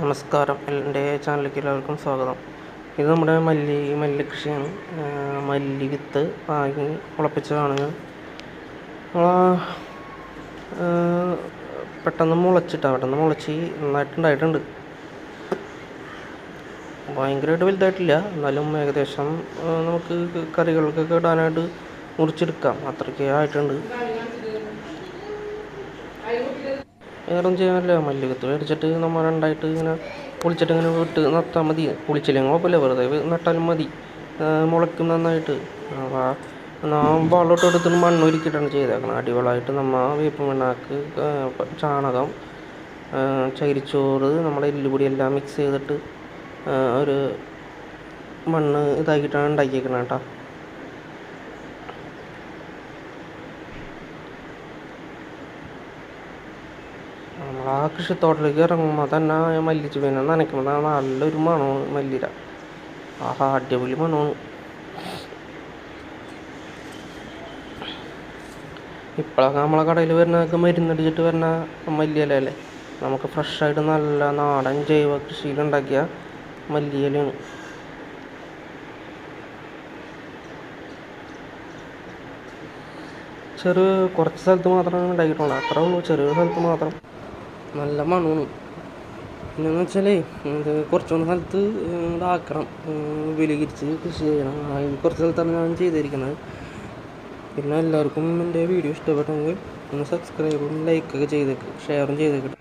നമസ്കാരം. എന്റെ ചാനലിലേക്ക് എല്ലാവർക്കും സ്വാഗതം. ഇത് നമ്മുടെ മല്ലി മല്ലി കൃഷിയാണ്. മല്ലി വിത്ത് പാകി മുളപ്പിച്ചതാണ്. പെട്ടെന്ന് മുളച്ചിട്ടാണ് പെട്ടെന്ന് മുളച്ച് നന്നായിട്ടുണ്ടായിട്ടുണ്ട്. ഭയങ്കരമായിട്ട് വലുതായിട്ടില്ല. എന്നാലും ഏകദേശം നമുക്ക് കറികൾക്കൊക്കെ ഇടാനായിട്ട് മുറിച്ചെടുക്കാം. അത്രയ്ക്ക് ആയിട്ടുണ്ട്. വേറൊന്നും ചെയ്യാനല്ല. മല്ലികത്ത് മേടിച്ചിട്ട് നമ്മൾ രണ്ടായിട്ട് ഇങ്ങനെ പൊളിച്ചിട്ട് ഇങ്ങനെ വിട്ട് നട്ടാൽ മതി. പൊളിച്ചില്ലെങ്കിൽ കുഴപ്പമില്ല. വെറുതെ നട്ടാലും മതി. മുളയ്ക്കും നന്നായിട്ട്. നാം വളമിട്ട് എടുത്തിട്ട് മണ്ണ് ഒരുക്കിയിട്ടാണ് ചെയ്തേക്കണം. അടിവളമായിട്ട് നമ്മൾ വേപ്പ് മണ്ണാക്ക് ചാണകം ചകിരിച്ചോറ് നമ്മുടെ എല്ലുപൊടി എല്ലാം മിക്സ് ചെയ്തിട്ട് ഒരു മണ്ണ് ഇതാക്കിയിട്ടാണ് ഉണ്ടാക്കിയേക്കണം കേട്ടോ. നമ്മൾ ആ കൃഷിത്തോട്ടിലേക്ക് ഇറങ്ങുമ്പോൾ തന്നെ മല്ലിച്ച് പിന്നെ നനയ്ക്കുമ്പോൾ നല്ലൊരു മണമാണ് മല്ലിര ആഹാ അടിപൊളി മണമാണ്. ഇപ്പോഴൊക്കെ നമ്മളെ കടയിൽ വരുന്നതൊക്കെ മരുന്നടിച്ചിട്ട് വരുന്ന മല്ലിയിലല്ലേ നമുക്ക് ഫ്രഷായിട്ട് നല്ല നാടൻ ജൈവ കൃഷിയിലുണ്ടാക്കിയ മല്ലിയിലാണ് ചെറിയ കുറച്ച് സ്ഥലത്ത് മാത്രമേ ഉണ്ടാക്കിയിട്ടുള്ളൂ. അത്രേ ഉള്ളൂ ചെറിയ സ്ഥലത്ത് മാത്രം. നല്ല മണമാണ്. പിന്നെന്ന് വെച്ചാലേ ഇത് കുറച്ചുകൂടി സ്ഥലത്ത് ഇതാക്കണം. വിലകിരിച്ച് കൃഷി ചെയ്യണം. കുറച്ച് സ്ഥലത്താണ് ഞാൻ ചെയ്തിരിക്കുന്നത്. പിന്നെ എല്ലാവർക്കും എന്റെ വീഡിയോ ഇഷ്ടപ്പെട്ടെങ്കിൽ ഒന്ന് സബ്സ്ക്രൈബും ലൈക്കൊക്കെ ചെയ്തേക്ക്. ഷെയറും ചെയ്തേക്കട്ടെ